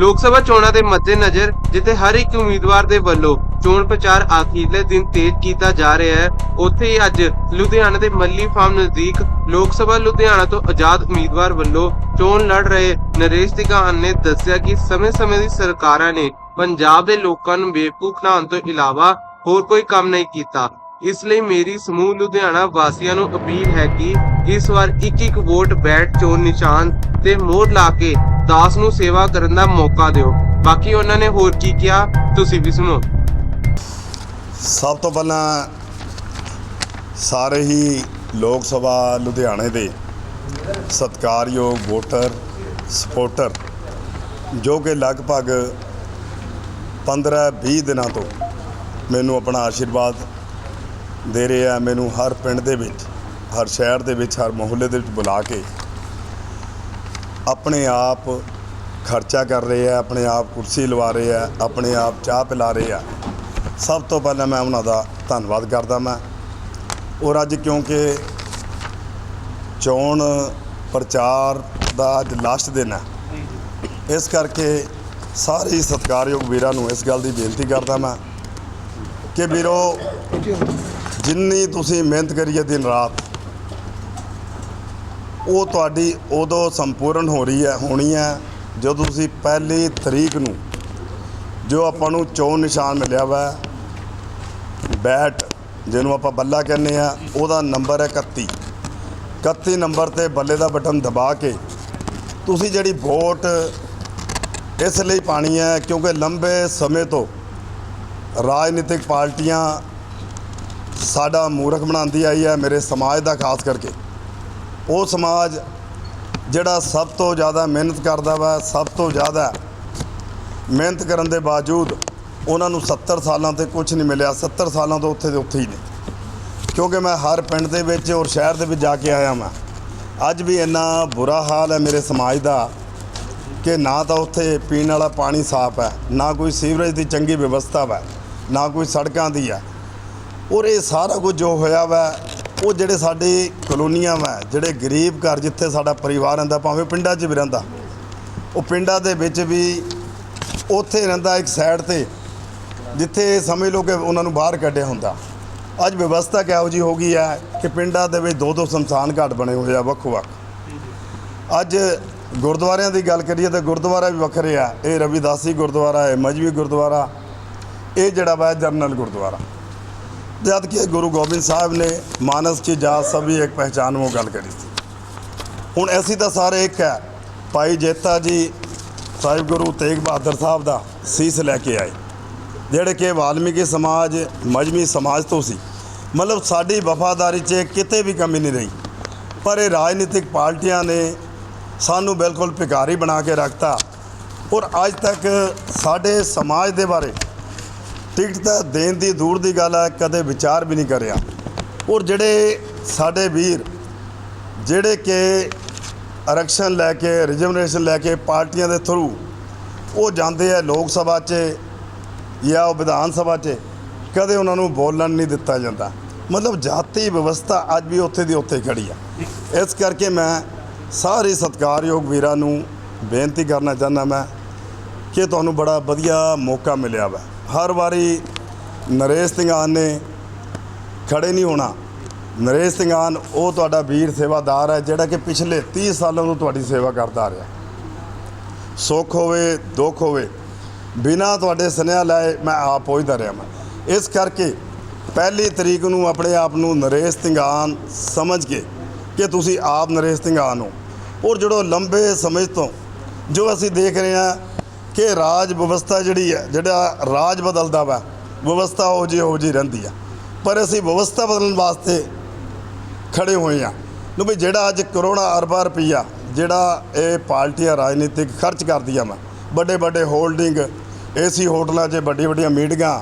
ਲੋਕ ਸਭਾ ਚੋਣਾਂ ਦੇ ਮੱਦੇਨਜ਼ਰ, ਜਿੱਥੇ ਹਰ ਇੱਕ ਉਮੀਦਵਾਰ ਦੇ ਵੱਲੋਂ ਚੋਣ ਪ੍ਰਚਾਰ ਆਖਿਰਲੇ ਦਿਨ ਤੇਜ਼ ਕੀਤਾ ਜਾ ਰਿਹਾ ਹੈ, ਉੱਥੇ ਹੀ ਅੱਜ ਲੁਧਿਆਣਾ ਦੇ ਮੱਲੀ ਫਾਰਮ ਨਜ਼ਦੀਕ ਲੋਕ ਸਭਾ ਲੁਧਿਆਣਾ ਤੋਂ ਆਜ਼ਾਦ ਉਮੀਦਵਾਰ ਵੱਲੋਂ ਚੋਣ ਲੜ ਰਹੇ ਨਰੇਸ਼ ਤਿਕਾਨ ਨੇ ਦੱਸਿਆ ਕਿ ਸਮੇਂ-ਸਮੇਂ ਦੀ ਸਰਕਾਰਾਂ ਨੇ ਪੰਜਾਬ ਦੇ ਲੋਕਾਂ ਨੂੰ ਬੇਵਕੂਫ ਬਣਾਉਣ ਤੋਂ ਇਲਾਵਾ ਹੋਰ ਕੋਈ ਕੰਮ ਨਹੀਂ ਕੀਤਾ। ਇਸ ਲਈ ਮੇਰੀ ਸਮੂਹ ਲੁਧਿਆਣਾ ਵਾਸੀਆਂ ਨੂੰ ਅਪੀਲ ਹੈ ਕਿ ਇਸ ਵਾਰ ਇੱਕ ਇੱਕ ਵੋਟ ਬੈਠ ਚੋਣ ਨਿਸ਼ਾਨ ਤੇ ਮੋਹਰ ਲਾ ਕੇ ਦਾਸ ਨੂੰ ਸੇਵਾ ਕਰਨ ਦਾ ਮੌਕਾ ਦਿਓ। ਬਾਕੀ ਉਹਨਾਂ ਨੇ ਹੋਰ ਕੀ ਕਿਹਾ, ਤੁਸੀਂ ਵੀ ਸੁਣੋ। ਸਭ ਤੋਂ ਪਹਿਲਾਂ ਸਾਰੇ ਹੀ ਲੋਕ ਸਭਾ ਲੁਧਿਆਣੇ ਦੇ ਸਤਿਕਾਰਯੋਗ ਵੋਟਰ ਸਪੋਰਟਰ ਜੋ ਕਿ ਲਗਭਗ 15-20 ਦਿਨਾਂ ਤੋਂ ਮੈਨੂੰ ਆਪਣਾ ਆਸ਼ੀਰਵਾਦ ਦੇ ਰਹੇ ਆ। ਮੈਨੂੰ ਹਰ ਪਿੰਡ ਦੇ ਵਿੱਚ, ਹਰ ਸ਼ਹਿਰ ਦੇ ਵਿੱਚ, ਹਰ ਮੁਹੱਲੇ ਦੇ ਵਿੱਚ ਬੁਲਾ ਕੇ ਆਪਣੇ ਆਪ ਖਰਚਾ ਕਰ ਰਹੇ ਆ, ਆਪਣੇ ਆਪ ਕੁਰਸੀ ਲਵਾ ਰਹੇ ਆ, ਆਪਣੇ ਆਪ ਚਾਹ ਪਿਲਾ ਰਹੇ ਆ। ਸਭ ਤੋਂ ਪਹਿਲਾਂ ਮੈਂ ਉਹਨਾਂ ਦਾ ਧੰਨਵਾਦ ਕਰਦਾ ਮੈਂ। ਔਰ ਅੱਜ ਕਿਉਂਕਿ ਚੋਣ ਪ੍ਰਚਾਰ ਦਾ ਅੱਜ ਲਾਸਟ ਦਿਨ ਹੈ। ਇਸ ਕਰਕੇ ਸਾਰੇ ਸਤਿਕਾਰਯੋਗ ਵੀਰਾਂ ਨੂੰ ਇਸ ਗੱਲ ਦੀ ਬੇਨਤੀ ਕਰਦਾ ਮੈਂ ਕਿ ਵੀਰੋ, ਜਿੰਨੀ ਤੁਸੀਂ ਮਿਹਨਤ ਕਰੀਏ ਦਿਨ ਰਾਤ ਉਹ ਤੁਹਾਡੀ ਉਦੋਂ ਸੰਪੂਰਨ ਹੋ ਰਹੀ ਹੈ, ਹੋਣੀ ਹੈ, ਜਦੋਂ ਤੁਸੀਂ ਪਹਿਲੀ ਤਰੀਕ ਨੂੰ ਜੋ ਆਪਾਂ ਨੂੰ ਚੋਣ ਨਿਸ਼ਾਨ ਮਿਲਿਆ ਵਾ, ਬੈਟ ਜਿਹਨੂੰ ਆਪਾਂ ਬੱਲਾ ਕਹਿੰਦੇ ਆ ਉਹਦਾ ਨੰਬਰ ਹੈ 31 31 ਨੰਬਰ ਤੇ ਬੱਲੇ ਦਾ ਬਟਨ ਦਬਾ ਕੇ ਤੁਸੀਂ ਜਿਹੜੀ ਵੋਟ ਇਸ ਲਈ ਪਾਣੀ ਹੈ, ਕਿਉਂਕਿ ਲੰਬੇ ਸਮੇਂ ਤੋਂ ਰਾਜਨੀਤਿਕ ਪਾਰਟੀਆਂ ਸਾਡਾ ਮੂਰਖ ਬਣਾਉਂਦੀ ਆਈ ਹੈ, ਮੇਰੇ ਸਮਾਜ ਦਾ, ਖਾਸ ਕਰਕੇ। ਉਹ ਸਮਾਜ ਜਿਹੜਾ ਸਭ ਤੋਂ ਜ਼ਿਆਦਾ ਮਿਹਨਤ ਕਰਦਾ ਵਾ, ਸਭ ਤੋਂ ਜ਼ਿਆਦਾ ਮਿਹਨਤ ਕਰਨ ਦੇ ਬਾਵਜੂਦ ਉਹਨਾਂ ਨੂੰ 70 ਸਾਲਾਂ ਤੇ ਕੁਝ ਨਹੀਂ ਮਿਲਿਆ। 70 ਸਾਲਾਂ ਤੋਂ ਉੱਥੇ ਦੇ ਉੱਥੇ ਹੀ ਨੇ। ਕਿਉਂਕਿ ਮੈਂ ਹਰ ਪਿੰਡ ਦੇ ਵਿੱਚ ਔਰ ਸ਼ਹਿਰ ਦੇ ਵਿੱਚ ਜਾ ਕੇ ਆਇਆ ਮੈਂ ਅੱਜ ਵੀ ਇੰਨਾ ਬੁਰਾ ਹਾਲ ਹੈ ਮੇਰੇ ਸਮਾਜ ਦਾ ਕਿ ਨਾ ਤਾਂ ਉੱਥੇ ਪੀਣ ਵਾਲਾ ਪਾਣੀ ਸਾਫ਼ ਹੈ, ਨਾ ਕੋਈ ਸੀਵਰੇਜ ਦੀ ਚੰਗੀ ਵਿਵਸਥਾ ਵਾ, ਨਾ ਕੋਈ ਸੜਕਾਂ ਦੀ ਹੈ ਔਰ ਇਹ ਸਾਰਾ ਕੁਝ ਜੋ ਹੋਇਆ ਵਾ ਉਹ ਜਿਹੜੇ ਸਾਡੇ ਕਲੋਨੀਆਂ ਵਾ, ਜਿਹੜੇ ਗਰੀਬ ਘਰ ਜਿੱਥੇ ਸਾਡਾ ਪਰਿਵਾਰ ਰਹਿੰਦਾ, ਭਾਵੇਂ ਪਿੰਡਾਂ 'ਚ ਵੀ ਰਹਿੰਦਾ, ਉਹ ਪਿੰਡਾਂ ਦੇ ਵਿੱਚ ਵੀ ਉੱਥੇ ਰਹਿੰਦਾ ਇੱਕ ਸਾਈਡ ਤੇ, ਜਿੱਥੇ ਸਮਝ ਲਓ ਕਿ ਉਹਨਾਂ ਨੂੰ ਬਾਹਰ ਕੱਢਿਆ ਹੁੰਦਾ। ਅੱਜ ਵਿਵਸਥਾ ਕਿਹੋ ਜੀ ਹੋ ਗਈ ਹੈ ਕਿ ਪਿੰਡਾਂ ਦੇ ਵਿੱਚ ਦੋ ਦੋ ਸ਼ਮਸ਼ਾਨ ਘਾਟ ਬਣੇ ਹੋਏ ਆ ਵੱਖੋ ਵੱਖ ਅੱਜ ਗੁਰਦੁਆਰਿਆਂ ਦੀ ਗੱਲ ਕਰੀਏ ਤਾਂ ਗੁਰਦੁਆਰਾ ਵੀ ਵੱਖਰੇ ਆ। ਇਹ ਰਵਿਦਾਸੀ ਗੁਰਦੁਆਰਾ ਹੈ ਮਜਬੀ ਗੁਰਦੁਆਰਾ, ਇਹ ਜਿਹੜਾ ਵਾ ਜਰਨਲ ਗੁਰਦੁਆਰਾ। ਜਦ ਕਿ ਗੁਰੂ ਗੋਬਿੰਦ ਸਾਹਿਬ ਨੇ ਮਾਨਸ ਕੀ ਜਾਤ ਸਭੀ ਇੱਕ ਪਹਿਚਾਨ ਉਹ ਗੱਲ ਕਰੀ ਸੀ। ਹੁਣ ਅਸੀਂ ਤਾਂ ਸਾਰੇ ਇੱਕ ਹੈ। ਭਾਈ ਜੇਤਾ ਜੀ, ਸਾਹਿਬ ਗੁਰੂ ਤੇਗ ਬਹਾਦਰ ਸਾਹਿਬ ਦਾ ਸੀਸ ਲੈ ਕੇ ਆਏ। ਜਿਹੜੇ ਕਿ ਵਾਲਮੀਕੀ ਸਮਾਜ, ਮਜਮੀ ਸਮਾਜ ਤੋਂ ਸੀ। ਮਤਲਬ ਸਾਡੀ ਵਫਾਦਾਰੀ 'ਚ ਕਿਤੇ ਵੀ ਕਮੀ ਨਹੀਂ ਰਹੀ। ਪਰ ਇਹ ਰਾਜਨੀਤਿਕ ਪਾਰਟੀਆਂ ਨੇ ਸਾਨੂੰ ਬਿਲਕੁਲ ਭਿਖਾਰੀ ਬਣਾ ਕੇ ਰੱਖਤਾ। ਔਰ ਅੱਜ ਤੱਕ ਸਾਡੇ ਸਮਾਜ ਦੇ ਬਾਰੇ ਟਿਕਟ ਤਾਂ ਦੇਣ ਦੀ, ਦੂਰ ਦੀ ਗੱਲ ਹੈ ਕਦੇ ਵਿਚਾਰ ਵੀ ਨਹੀਂ ਕਰਿਆ ਔਰ ਜਿਹੜੇ ਸਾਡੇ ਵੀਰ, ਜਿਹੜੇ ਕਿ ਆਰਕਸ਼ਣ ਲੈ ਕੇ ਰਿਜ਼ਰਵੇਸ਼ਨ ਲੈ ਕੇ ਪਾਰਟੀਆਂ ਦੇ ਥਰੂ ਉਹ ਜਾਂਦੇ ਆ ਲੋਕ ਸਭਾ 'ਚ ਜਾਂ ਉਹ ਵਿਧਾਨ ਸਭਾ 'ਚ, ਕਦੇ ਉਹਨਾਂ ਨੂੰ ਬੋਲਣ ਨਹੀਂ ਦਿੱਤਾ ਜਾਂਦਾ। ਮਤਲਬ ਜਾਤੀ ਵਿਵਸਥਾ ਅੱਜ ਵੀ ਉੱਥੇ ਦੀ ਉੱਥੇ ਖੜੀ ਆ। ਇਸ ਕਰਕੇ ਮੈਂ ਸਾਰੇ ਸਤਿਕਾਰਯੋਗ ਵੀਰਾਂ ਨੂੰ ਬੇਨਤੀ ਕਰਨਾ ਚਾਹੁੰਦਾ ਮੈਂ ਕਿ ਤੁਹਾਨੂੰ ਬੜਾ ਵਧੀਆ ਮੌਕਾ ਮਿਲਿਆ ਵਾ। ਹਰ ਵਾਰੀ ਨਰੇਸ਼ ਸਿੰਘਾਨ ਨੇ ਖੜੇ ਨਹੀਂ ਹੋਣਾ। ਨਰੇਸ਼ ਸਿੰਘਾਨ, ਉਹ ਤੁਹਾਡਾ ਵੀਰ ਸੇਵਾਦਾਰ ਹੈ, ਜਿਹੜਾ ਕਿ ਪਿਛਲੇ 30 ਸਾਲਾਂ ਤੋਂ ਤੁਹਾਡੀ ਸੇਵਾ ਕਰਦਾ ਆ ਰਿਹਾ। ਸੁੱਖ ਹੋਵੇ, ਦੁੱਖ ਹੋਵੇ, ਬਿਨਾ ਤੁਹਾਡੇ ਸੁਨੇਹਾ ਲਾਏ ਮੈਂ ਆਪ ਪਹੁੰਚਦਾ ਰਿਹਾ ਮੈਂ। ਇਸ ਕਰਕੇ ਪਹਿਲੀ ਤਰੀਕ ਨੂੰ ਆਪਣੇ ਆਪ ਨੂੰ ਨਰੇਸ਼ ਸਿੰਘਾਨ ਸਮਝ ਕੇ ਕਿ ਤੁਸੀਂ ਆਪ ਨਰੇਸ਼ ਸਿੰਘਾਨ ਹੋ। ਔਰ ਜਿਹੜੋ ਲੰਬੇ ਸਮੇਂ ਤੋਂ ਜੋ ਅਸੀਂ ਦੇਖ ਰਹੇ ਹਾਂ ਕਿ ਰਾਜ ਵਿਵਸਥਾ ਜਿਹੜੀ ਹੈ, ਜਿਹੜਾ ਰਾਜ ਬਦਲਦਾ ਵਾ, ਵਿਵਸਥਾ ਉਹ ਜਿਹੀ ਉਹ ਜਿਹੀ ਰਹਿੰਦੀ ਆ। ਪਰ ਅਸੀਂ ਵਿਵਸਥਾ ਬਦਲਣ ਵਾਸਤੇ ਖੜੇ ਹੋਏ ਆ। ਨੂੰ ਵੀ ਜਿਹੜਾ ਅੱਜ ਕਰੋੜਾਂ ਅਰਬਾਂ ਰੁਪਈਆ ਜਿਹੜਾ ਇਹ ਪਾਰਟੀਆਂ ਰਾਜਨੀਤਿਕ ਖਰਚ ਕਰਦੀਆਂ ਵਾ, ਵੱਡੇ ਵੱਡੇ ਹੋਲਡਿੰਗ ਏਸੀ ਹੋਟਲਾਂ 'ਚ ਵੱਡੀਆਂ ਵੱਡੀਆਂ ਮੀਟਿੰਗਾਂ,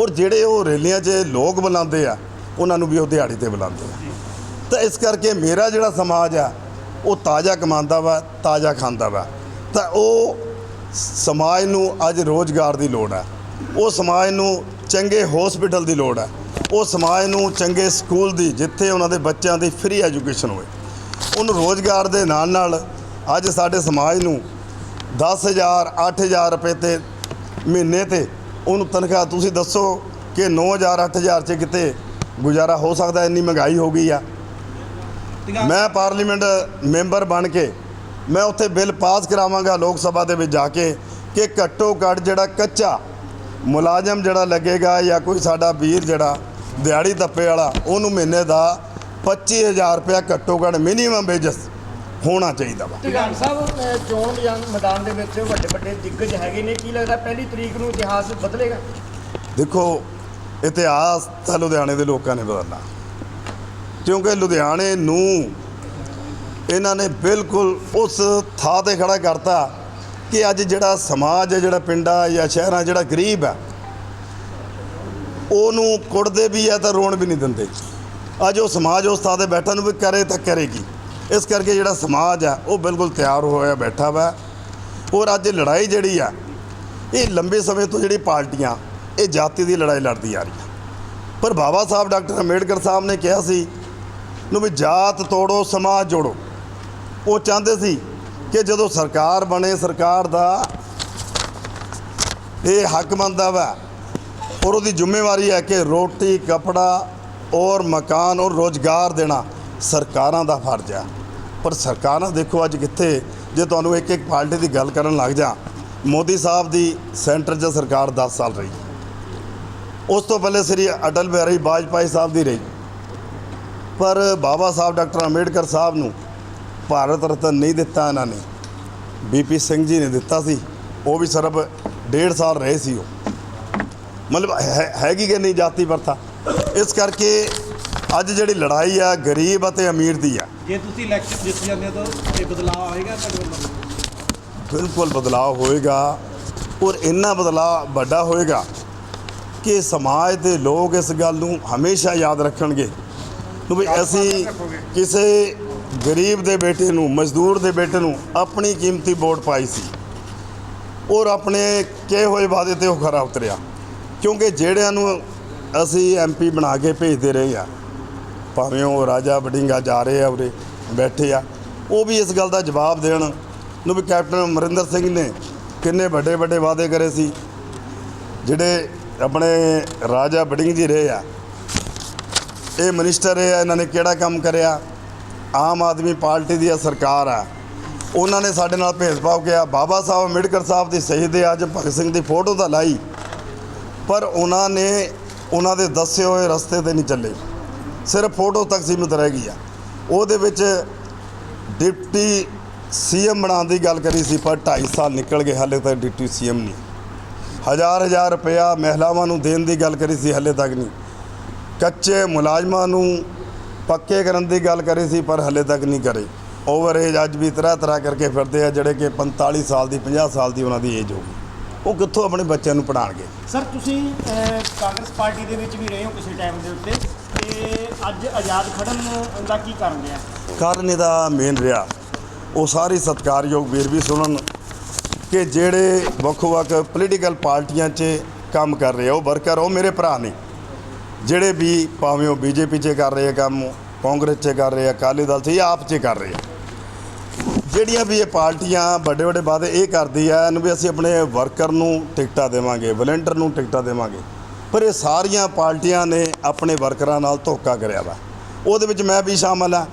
ਔਰ ਜਿਹੜੇ ਉਹ ਰੈਲੀਆਂ 'ਚ ਲੋਕ ਬੁਲਾਉਂਦੇ ਆ, ਉਹਨਾਂ ਨੂੰ ਵੀ ਉਹ ਦਿਹਾੜੀ ਤੇ ਬੁਲਾਉਂਦੇ ਆ। ਤਾਂ ਇਸ ਕਰਕੇ ਮੇਰਾ ਜਿਹੜਾ ਸਮਾਜ ਆ, ਉਹ ਤਾਜ਼ਾ ਕਮਾਉਂਦਾ ਵਾ, ਤਾਜ਼ਾ ਖਾਂਦਾ ਵਾ। ਤਾਂ ਉਹ ਸਮਾਜ ਨੂੰ ਅੱਜ ਰੋਜ਼ਗਾਰ ਦੀ ਲੋੜ ਹੈ। ਉਹ ਸਮਾਜ ਨੂੰ ਚੰਗੇ ਹਸਪੀਟਲ ਦੀ ਲੋੜ ਹੈ। ਉਹ ਸਮਾਜ ਨੂੰ ਚੰਗੇ ਸਕੂਲ ਦੀ ਜਿੱਥੇ ਉਹਨਾਂ ਦੇ ਬੱਚਿਆਂ ਦੀ ਫ੍ਰੀ ਐਜੂਕੇਸ਼ਨ ਹੋਵੇ। ਉਹਨੂੰ ਰੋਜ਼ਗਾਰ ਦੇ ਨਾਲ ਨਾਲ ਅੱਜ ਸਾਡੇ ਸਮਾਜ ਨੂੰ 10000 8000 ਰੁਪਏ ਤੇ ਮਹੀਨੇ ਤੇ ਉਹਨੂੰ ਤਨਖਾਹ ਤੁਸੀਂ ਦੱਸੋ ਕਿ 9000 8000 ਚ ਕਿਤੇ ਗੁਜ਼ਾਰਾ ਹੋ ਸਕਦਾ ਇੰਨੀ ਮਹਿੰਗਾਈ ਹੋ ਗਈ ਆ। ਮੈਂ ਪਾਰਲੀਮੈਂਟ ਮੈਂਬਰ ਬਣ ਕੇ ਮੈਂ ਉੱਥੇ ਬਿੱਲ ਪਾਸ ਕਰਾਵਾਂਗਾ ਲੋਕ ਸਭਾ ਦੇ ਵਿੱਚ ਜਾ ਕੇ ਕਿ ਘੱਟੋ ਘੱਟ ਜਿਹੜਾ ਕੱਚਾ ਮੁਲਾਜ਼ਮ ਜਿਹੜਾ ਲੱਗੇਗਾ ਜਾਂ ਕੋਈ ਸਾਡਾ ਵੀਰ ਜਿਹੜਾ ਦਿਹਾੜੀ ਦੱਪੇ ਵਾਲਾ ਉਹਨੂੰ ਮਹੀਨੇ ਦਾ 25000 ਰੁਪਇਆ ਘੱਟੋ ਘੱਟ ਮਿਨੀਮਮ ਵੇਜਸ ਹੋਣਾ ਚਾਹੀਦਾ ਵਾ। ਧਿਆਨ ਸਾਹਿਬ ਚੋਣ ਮੈਦਾਨ ਦੇ ਵਿੱਚ ਵੱਡੇ ਵੱਡੇ ਦਿੱਗਜ ਹੈਗੇ ਨੇ ਕੀ ਲੱਗਦਾ ਪਹਿਲੀ ਤਰੀਕ ਨੂੰ ਇਤਿਹਾਸ ਬਦਲੇਗਾ? ਦੇਖੋ ਇਤਿਹਾਸ ਤਾਂ ਲੁਧਿਆਣੇ ਦੇ ਲੋਕਾਂ ਨੇ ਬਦਲਣਾ। ਕਿਉਂਕਿ ਲੁਧਿਆਣੇ ਨੂੰ ਇਹਨਾਂ ਨੇ ਬਿਲਕੁਲ ਉਸ ਥਾਂ ਤੇ ਖੜਾ ਕਰਤਾ ਕਿ ਅੱਜ ਜਿਹੜਾ ਸਮਾਜ ਹੈ, ਜਿਹੜਾ ਪਿੰਡਾਂ ਜਾਂ ਸ਼ਹਿਰਾਂ ਜਿਹੜਾ ਗਰੀਬ ਹੈ ਉਹਨੂੰ ਕੁੜਦੇ ਵੀ ਆ ਤਾਂ ਰੋਣ ਵੀ ਨਹੀਂ ਦਿੰਦੇ। ਅੱਜ ਉਹ ਸਮਾਜ ਉਸ ਥਾਂ ਤੇ ਬੈਠਾ ਨੂੰ ਵੀ ਕਰੇ ਤਾਂ ਕਰੇਗੀ। ਇਸ ਕਰਕੇ ਜਿਹੜਾ ਸਮਾਜ ਆ, ਉਹ ਬਿਲਕੁਲ ਤਿਆਰ ਹੋਇਆ ਬੈਠਾ ਵਾ। ਔਰ ਅੱਜ ਲੜਾਈ ਜਿਹੜੀ ਆ, ਇਹ ਲੰਬੇ ਸਮੇਂ ਤੋਂ ਜਿਹੜੀ ਪਾਰਟੀਆਂ, ਇਹ ਜਾਤੀ ਦੀ ਲੜਾਈ ਲੜਦੀ ਆ ਰਹੀਆਂ। ਪਰ ਬਾਬਾ ਸਾਹਿਬ ਡਾਕਟਰ ਅੰਬੇਡਕਰ ਸਾਹਿਬ ਨੇ ਕਿਹਾ ਸੀ, ਨੂੰ ਵੀ ਜਾਤ ਤੋੜੋ, ਸਮਾਜ ਜੋੜੋ। ਉਹ ਚਾਹੁੰਦੇ ਸੀ ਕਿ ਜਦੋਂ ਸਰਕਾਰ ਬਣੇ, ਸਰਕਾਰ ਦਾ ਇਹ ਹੱਕ ਬਣਦਾ ਵਾ, ਔਰ ਉਹਦੀ ਜ਼ਿੰਮੇਵਾਰੀ ਹੈ ਕਿ ਰੋਟੀ, ਕਪੜਾ ਔਰ ਮਕਾਨ ਔਰ ਰੋਜ਼ਗਾਰ ਦੇਣਾ ਸਰਕਾਰਾਂ ਦਾ ਫਰਜ਼ ਹੈ ਪਰ ਸਰਕਾਰਾਂ, ਦੇਖੋ ਅੱਜ ਕਿੱਥੇ, ਜੇ ਤੁਹਾਨੂੰ ਇੱਕ ਇੱਕ ਪਾਰਟੀ ਦੀ ਗੱਲ ਕਰਨ ਲੱਗ ਜਾ, ਮੋਦੀ ਸਾਹਿਬ ਦੀ ਸੈਂਟਰ 'ਚ ਸਰਕਾਰ 10 ਸਾਲ ਰਹੀ। ਉਸ ਤੋਂ ਪਹਿਲੇ ਸ੍ਰੀ ਅਟਲ ਬਿਹਾਰੀ ਵਾਜਪਾਈ ਸਾਹਿਬ ਦੀ ਰਹੀ। ਪਰ ਬਾਬਾ ਸਾਹਿਬ, ਡਾਕਟਰ ਅੰਬੇਡਕਰ ਸਾਹਿਬ ਨੂੰ ਭਾਰਤ ਰਤਨ ਨਹੀਂ ਦਿੱਤਾ ਇਹਨਾਂ ਨੇ। ਬੀਪੀ ਸਿੰਘ ਜੀ ਨੇ ਦਿੱਤਾ ਸੀ। ਉਹ ਵੀ ਸਿਰਫ ਡੇਢ ਸਾਲ ਰਹੇ ਸੀ ਉਹ। ਮਤਲਬ ਹੈ- ਹੈਗੀ ਕਿ ਨਹੀਂ ਜਾਤੀ ਪ੍ਰਥਾ ਇਸ ਕਰਕੇ ਅੱਜ ਜਿਹੜੀ ਲੜਾਈ ਆ ਗਰੀਬ ਅਤੇ ਅਮੀਰ ਦੀ ਆ। ਜੇ ਤੁਸੀਂ ਇਲੈਕਸ਼ਨ ਜਿੱਤ ਜਾਂਦੇ ਹੋ ਤਾਂ ਇਹ ਬਦਲਾਅ ਆਏਗਾ ਤੁਹਾਡੇ ਵੱਲੋਂ? ਬਿਲਕੁਲ ਬਦਲਾਅ ਹੋਏਗਾ ਔਰ ਇੰਨਾ ਬਦਲਾਅ ਵੱਡਾ ਹੋਏਗਾ ਕਿ ਸਮਾਜ ਦੇ ਲੋਕ ਇਸ ਗੱਲ ਨੂੰ ਹਮੇਸ਼ਾ ਯਾਦ ਰੱਖਣਗੇ। ਵੀ ਅਸੀਂ ਕਿਸੇ ਗਰੀਬ ਦੇ ਬੇਟੇ ਨੂੰ, ਮਜ਼ਦੂਰ ਦੇ ਬੇਟੇ ਨੂੰ ਆਪਣੀ ਕੀਮਤੀ ਵੋਟ ਪਾਈ ਸੀ। ਔਰ ਆਪਣੇ ਕਹੇ ਹੋਏ ਵਾਅਦੇ ਤੇ ਉਹ ਖਰਾ ਉਤਰਿਆ। ਕਿਉਂਕਿ ਜਿਹੜਿਆਂ ਨੂੰ ਅਸੀਂ ਐਮਪੀ ਬਣਾ ਕੇ ਭੇਜਦੇ ਰਹੇ ਆ, ਭਾਵੇਂ ਉਹ ਰਾਜਾ ਬਡਿੰਗਾ ਜਾ ਰਹੇ ਆ ਉਰੇ, ਬੈਠੇ ਆ, ਉਹ ਵੀ ਇਸ ਗੱਲ ਦਾ ਜਵਾਬ ਦੇਣ ਨੂੰ ਵੀ ਕੈਪਟਨ ਅਮਰਿੰਦਰ ਸਿੰਘ ਨੇ ਕਿੰਨੇ ਵੱਡੇ ਵੱਡੇ ਵਾਅਦੇ ਕਰੇ ਸੀ। ਜਿਹੜੇ ਆਪਣੇ ਰਾਜਾ ਬਡਿੰਗ ਜੀ ਰਹੇ ਆ, ਇਹ ਮਿਨਿਸਟਰ ਰਹੇ ਆ, ਇਹਨਾਂ ਨੇ ਕਿਹੜਾ ਕੰਮ ਕਰਿਆ ਆਮ ਆਦਮੀ ਪਾਰਟੀ ਦੀ ਇਹ ਸਰਕਾਰ ਆ। ਉਹਨਾਂ ਨੇ ਸਾਡੇ ਨਾਲ ਭੇਦਭਾਵ ਕਿਹਾ। ਬਾਬਾ ਸਾਹਿਬ ਅੰਬੇਡਕਰ ਸਾਹਿਬ ਦੀ ਸ਼ਹੀਦ ਅੱਜ ਭਗਤ ਸਿੰਘ ਦੀ ਫੋਟੋ ਤਾਂ ਲਾਈ। ਪਰ ਉਹਨਾਂ ਨੇ ਉਹਨਾਂ ਦੇ ਦੱਸੇ ਹੋਏ ਰਸਤੇ ਤੇ ਨਹੀਂ ਚੱਲੇ। ਸਿਰਫ ਫੋਟੋ ਤੱਕ ਸੀਮਿਤ ਰਹਿ ਗਈ ਆ। ਉਹਦੇ ਵਿੱਚ ਡਿਪਟੀ ਸੀਐਮ ਬਣਾਉਣ ਦੀ ਗੱਲ ਕਰੀ ਸੀ, ਪਰ 2.5 ਸਾਲ ਨਿਕਲ ਗਏ। ਹਾਲੇ ਤੱਕ ਡਿਪਟੀ ਸੀਐਮ ਨਹੀਂ। ਹਜ਼ਾਰ ਹਜ਼ਾਰ ਰੁਪਇਆ ਮਹਿਲਾਵਾਂ ਨੂੰ ਦੇਣ ਦੀ ਗੱਲ ਕਰੀ ਸੀ, ਹਾਲੇ ਤੱਕ ਨਹੀਂ। ਕੱਚੇ ਮੁਲਾਜ਼ਮਾਂ ਨੂੰ ਪੱਕੇ ਕਰਨ ਦੀ ਗੱਲ ਕਰੀ ਸੀ ਪਰ ਹਲੇ ਤੱਕ ਨਹੀਂ ਕਰੇ। ਓਵਰ ਏਜ ਅੱਜ ਵੀ ਤਰ੍ਹਾਂ ਤਰ੍ਹਾਂ ਕਰਕੇ ਫਿਰਦੇ ਆ ਜਿਹੜੇ ਕਿ 45 ਸਾਲ ਦੀ 50 ਸਾਲ ਦੀ ਉਹਨਾਂ ਦੀ ਏਜ ਹੋ ਗਈ। ਉਹ ਕਿੱਥੋਂ ਆਪਣੇ ਬੱਚਿਆਂ ਨੂੰ ਪੜ੍ਹਾਉਣਗੇ? ਸਰ ਤੁਸੀਂ ਕਾਂਗਰਸ ਪਾਰਟੀ ਦੇ ਵਿੱਚ ਵੀ ਰਹੇ ਹੋ ਕਿਸੇ ਟਾਈਮ ਦੇ ਉੱਤੇ ਤੇ ਅੱਜ ਆਜ਼ਾਦ ਖੜਨ ਦਾ ਕੀ ਕਾਰਨ ਰਿਹਾ? ਕਾਰਨ ਇਹਦਾ ਮੇਨ ਰਿਹਾ ਉਹ ਸਾਰੀ ਸਤਿਕਾਰਯੋਗ ਵੀਰ ਵੀ ਸੁਣਨ ਕਿ ਜਿਹੜੇ ਵੱਖ-ਵੱਖ ਪੋਲੀਟੀਕਲ ਪਾਰਟੀਆਂ 'ਚ ਕੰਮ ਕਰ ਰਹੇ ਆ ਉਹ ਵਰਕਰ ਉਹ ਮੇਰੇ ਭਰਾ ਨੇ। ਜਿਹੜੇ ਵੀ ਭਾਵੇਂ ਉਹ ਬੀਜੇਪੀ 'ਚ ਕਰ ਰਹੇ ਆ ਕੰਮ ਕਾਂਗਰਸ 'ਚ ਕਰ ਰਹੇ ਆ, ਅਕਾਲੀ ਦਲ 'ਚ ਜਾਂ ਆਪ 'ਚ ਕਰ ਰਹੇ ਆ? ਜਿਹੜੀਆਂ ਵੀ ਇਹ ਪਾਰਟੀਆਂ ਵੱਡੇ ਵੱਡੇ ਵਾਅਦੇ ਇਹ ਕਰਦੀ ਆ, ਇਹਨੂੰ ਵੀ ਅਸੀਂ ਆਪਣੇ ਵਰਕਰ ਨੂੰ ਟਿਕਟਾਂ ਦੇਵਾਂਗੇ ਵਲੰਟੀਅਰ ਨੂੰ ਟਿਕਟਾਂ ਦੇਵਾਂਗੇ। ਪਰ ਇਹ ਸਾਰੀਆਂ ਪਾਰਟੀਆਂ ਨੇ ਆਪਣੇ ਵਰਕਰਾਂ ਨਾਲ ਧੋਖਾ ਕਰਿਆ ਵਾ। ਉਹਦੇ ਵਿੱਚ ਮੈਂ ਵੀ ਸ਼ਾਮਲ ਆ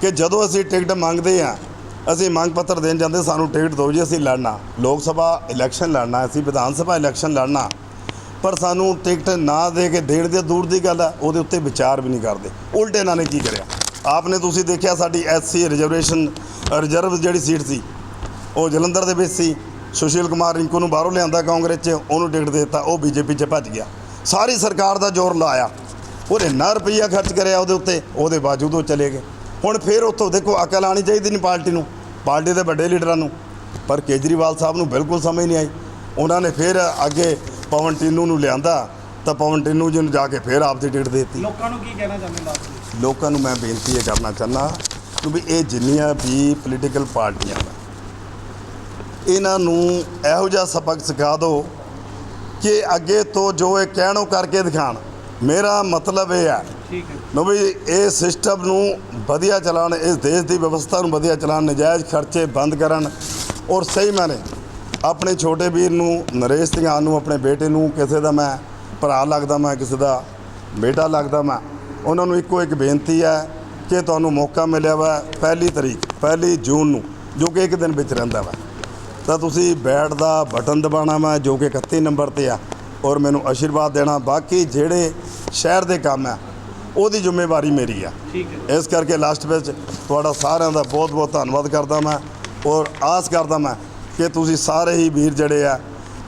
ਕਿ ਜਦੋਂ ਅਸੀਂ ਟਿਕਟ ਮੰਗਦੇ ਆ, ਅਸੀਂ ਮੰਗ ਪੱਤਰ ਦੇਣ ਜਾਂਦੇ, ਸਾਨੂੰ ਟਿਕਟ ਦਿਓ ਜੀ, ਅਸੀਂ ਲੜਨਾ। ਲੋਕ ਸਭਾ ਇਲੈਕਸ਼ਨ ਲੜਨਾ, ਅਸੀਂ ਵਿਧਾਨ ਸਭਾ ਇਲੈਕਸ਼ਨ ਲੜਨਾ। ਪਰ ਸਾਨੂੰ ਟਿਕਟ ਨਾ ਦੇ ਕੇ ਦੇਣ ਦੇ ਦੂਰ ਦੀ ਗੱਲ ਆ, ਉਹਦੇ ਉੱਤੇ ਵਿਚਾਰ ਵੀ ਨਹੀਂ ਕਰਦੇ। ਉਲਟੇ ਇਹਨਾਂ ਨੇ ਕੀ ਕਰਿਆ? ਆਪਨੇ ਤੁਸੀਂ ਦੇਖਿਆ ਸਾਡੀ ਐਸਸੀ ਰਿਜ਼ਰਵੇਸ਼ਨ ਰਿਜ਼ਰਵ ਜਿਹੜੀ ਸੀਟ ਸੀ, ਉਹ ਜਲੰਧਰ ਦੇ ਵਿੱਚ ਸੀ। ਸੁਸ਼ੀਲ ਕੁਮਾਰ ਰਿੰਕੂ ਨੂੰ ਬਾਹਰੋਂ ਲਿਆਂਦਾ ਕਾਂਗਰਸ 'ਚ, ਉਹਨੂੰ ਟਿਕਟ ਦੇ ਦਿੱਤਾ, ਉਹ ਬੀਜੇਪੀ 'ਚ ਭੱਜ ਗਿਆ। ਸਾਰੀ ਸਰਕਾਰ ਦਾ ਜ਼ੋਰ ਲਾਇਆ। ਉਹਨੇ ਇੰਨਾ ਰੁਪਈਆ ਖਰਚ ਕਰਿਆ ਉਹਦੇ ਉੱਤੇ, ਉਹਦੇ ਬਾਵਜੂਦ ਉਹ ਚਲੇ ਗਏ। ਹੁਣ ਫਿਰ ਉੱਥੋਂ ਦੇਖੋ, ਅਕਲ ਆਣੀ ਚਾਹੀਦੀ ਨਹੀਂ ਪਾਰਟੀ ਨੂੰ। ਪਾਰਟੀ ਦੇ ਵੱਡੇ ਲੀਡਰਾਂ ਨੂੰ। ਪਰ ਕੇਜਰੀਵਾਲ ਸਾਹਿਬ ਨੂੰ ਬਿਲਕੁਲ ਸਮਝ ਨਹੀਂ ਆਈ। ਉਹਨਾਂ ਨੇ ਫਿਰ ਅੱਗੇ ਪਵਨ ਟਿੰਨੂ ਨੂੰ ਲਿਆਂਦਾ ਤਾਂ ਪਵਨ ਟਿੰਨੂ ਜੀ ਨੂੰ ਜਾ ਕੇ ਫਿਰ ਆਪ ਦੀ ਟਿਕਟ ਦੇ ਦਿੱਤੀ। ਲੋਕਾਂ ਨੂੰ ਕੀ ਕਹਿਣਾ ਚਾਹੁੰਦੇ ਲਾਸਟ ਵਿੱਚ? ਲੋਕਾਂ ਨੂੰ ਮੈਂ ਬੇਨਤੀ ਇਹ ਕਰਨਾ ਚਾਹੁੰਦਾ ਕਿ ਵੀ ਇਹ ਜਿੰਨੀਆਂ ਵੀ ਪੋਲੀਟੀਕਲ ਪਾਰਟੀਆਂ ਇਹਨਾਂ ਨੂੰ ਇਹੋ ਜਿਹਾ ਸਬਕ ਸਿਖਾ ਦਿਓ ਕਿ ਅੱਗੇ ਤੋਂ ਜੋ ਇਹ ਕਹਿਣੋ ਕਰਕੇ ਦਿਖਾਣ। ਮੇਰਾ ਮਤਲਬ ਇਹ ਹੈ ਠੀਕ ਹੈ। ਨੋ ਵੀ ਇਹ ਸਿਸਟਮ ਨੂੰ ਵਧੀਆ ਚਲਾਉਣ ਇਸ ਦੇਸ਼ ਦੀ ਵਿਵਸਥਾ ਨੂੰ ਵਧੀਆ ਚਲਾਉਣ ਨਜਾਇਜ਼ ਖਰਚੇ ਬੰਦ ਕਰਨ ਔਰ ਸਹੀ ਮਾਨੇ। ਆਪਣੇ ਛੋਟੇ ਵੀਰ ਨੂੰ ਨਰੇਸ਼ ਸਿੰਘਾਂ ਨੂੰ ਆਪਣੇ ਬੇਟੇ ਨੂੰ ਕਿਸੇ ਦਾ ਮੈਂ ਭਰਾ ਲੱਗਦਾ ਮੈਂ ਕਿਸੇ ਦਾ ਬੇਟਾ ਲੱਗਦਾ ਮੈਂ ਉਹਨਾਂ ਨੂੰ ਇੱਕੋ ਇੱਕ ਬੇਨਤੀ ਹੈ ਕਿ ਤੁਹਾਨੂੰ ਮੌਕਾ ਮਿਲਿਆ ਵਾ ਪਹਿਲੀ ਤਰੀਕ ਪਹਿਲੀ ਜੂਨ ਨੂੰ ਜੋ ਕਿ ਇੱਕ ਦਿਨ ਵਿੱਚ ਰਹਿੰਦਾ ਵਾ। ਤਾਂ ਤੁਸੀਂ ਬੈਟ ਦਾ ਬਟਨ ਦਬਾਉਣਾ ਵਾ ਜੋ ਕਿ 31 ਨੰਬਰ ਤੇ ਆ ਔਰ ਮੈਨੂੰ ਆਸ਼ੀਰਵਾਦ ਦੇਣਾ ਬਾਕੀ ਜਿਹੜੇ ਸ਼ਹਿਰ ਦੇ ਕੰਮ ਆ ਉਹਦੀ ਜ਼ਿੰਮੇਵਾਰੀ ਮੇਰੀ ਆ। ਇਸ ਕਰਕੇ ਲਾਸਟ ਵਿੱਚ ਤੁਹਾਡਾ ਸਾਰਿਆਂ ਦਾ ਬਹੁਤ ਬਹੁਤ ਧੰਨਵਾਦ ਕਰਦਾ ਮੈਂ ਔਰ ਆਸ ਕਰਦਾ ਮੈਂ ਕਿ ਤੁਸੀਂ ਸਾਰੇ ਹੀ ਵੀਰ ਜਿਹੜੇ ਆ,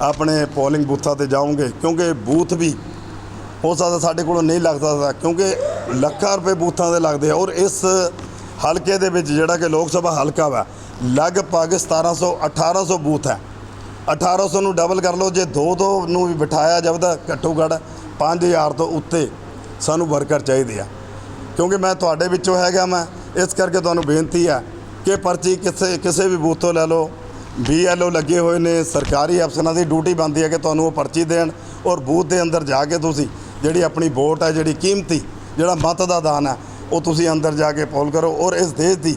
ਆਪਣੇ ਪੋਲਿੰਗ ਬੂਥਾਂ ਤੇ ਜਾਓਗੇ, ਕਿਉਂਕਿ ਬੂਥ ਵੀ ਹੋ ਸਕਦਾ ਸਾਡੇ ਕੋਲੋਂ ਨਹੀਂ ਲੱਗਦਾ ਸਕਦਾ, ਕਿਉਂਕਿ ਲੱਖਾਂ ਰੁਪਏ ਬੂਥਾਂ ਦੇ ਲੱਗਦੇ ਆ। ਔਰ ਇਸ ਹਲਕੇ ਦੇ ਵਿੱਚ ਜਿਹੜਾ ਕਿ ਲੋਕ ਸਭਾ ਹਲਕਾ ਵਾ, ਲਗਭਗ 1700 1800 ਬੂਥ ਹੈ। 1800 ਨੂੰ ਡਬਲ ਕਰ ਲਓ, ਜੇ ਦੋ ਦੋ ਨੂੰ ਵੀ ਬਿਠਾਇਆ ਜਾਵੇ ਘੱਟੋ ਘੱਟ 5000 ਤੋਂ ਉੱਤੇ ਸਾਨੂੰ ਵਰਕਰ ਚਾਹੀਦੇ ਆ। ਕਿਉਂਕਿ ਮੈਂ ਤੁਹਾਡੇ ਵਿੱਚੋਂ ਹੈਗਾ ਮੈਂ ਇਸ ਕਰਕੇ ਤੁਹਾਨੂੰ ਬੇਨਤੀ ਆ ਕਿ ਪਰਚੀ ਕਿਸੇ ਕਿਸੇ ਵੀ ਬੂਥ ਤੋਂ ਲੈ ਲਓ। ਬੀਐਲਓ ਲੱਗੇ ਹੋਏ ਨੇ, ਸਰਕਾਰੀ ਅਫਸਰਾਂ ਦੀ ਡਿਊਟੀ ਬਣਦੀ ਹੈ ਕਿ ਤੁਹਾਨੂੰ ਉਹ ਪਰਚੀ ਦੇਣ ਔਰ ਬੂਥ ਦੇ ਅੰਦਰ ਜਾ ਕੇ ਤੁਸੀਂ ਜਿਹੜੀ ਆਪਣੀ ਵੋਟ ਹੈ, ਜਿਹੜੀ ਕੀਮਤੀ, ਜਿਹੜਾ ਮਤ ਦਾ ਦਾਨ ਹੈ, ਉਹ ਤੁਸੀਂ ਅੰਦਰ ਜਾ ਕੇ ਪੋਲ ਕਰੋ ਔਰ ਇਸ ਦੇਸ਼ ਦੀ,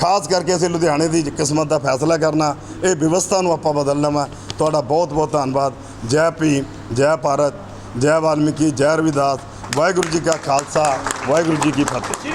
ਖਾਸ ਕਰਕੇ ਅਸੀਂ ਲੁਧਿਆਣੇ ਦੀ ਕਿਸਮਤ ਦਾ ਫੈਸਲਾ ਕਰਨਾ, ਇਹ ਵਿਵਸਥਾ ਨੂੰ ਆਪਾਂ ਬਦਲਣਾ ਵਾ। ਤੁਹਾਡਾ ਬਹੁਤ ਬਹੁਤ ਧੰਨਵਾਦ। ਜੈ ਭੀਮ, ਜੈ ਭਾਰਤ, ਜੈ ਵਾਲਮੀਕੀ, ਜੈ ਰਵਿਦਾਸ। ਵਾਹਿਗੁਰੂ ਜੀ ਕਾ ਖਾਲਸਾ, ਵਾਹਿਗੁਰੂ ਜੀ ਕੀ ਫਤਿਹ।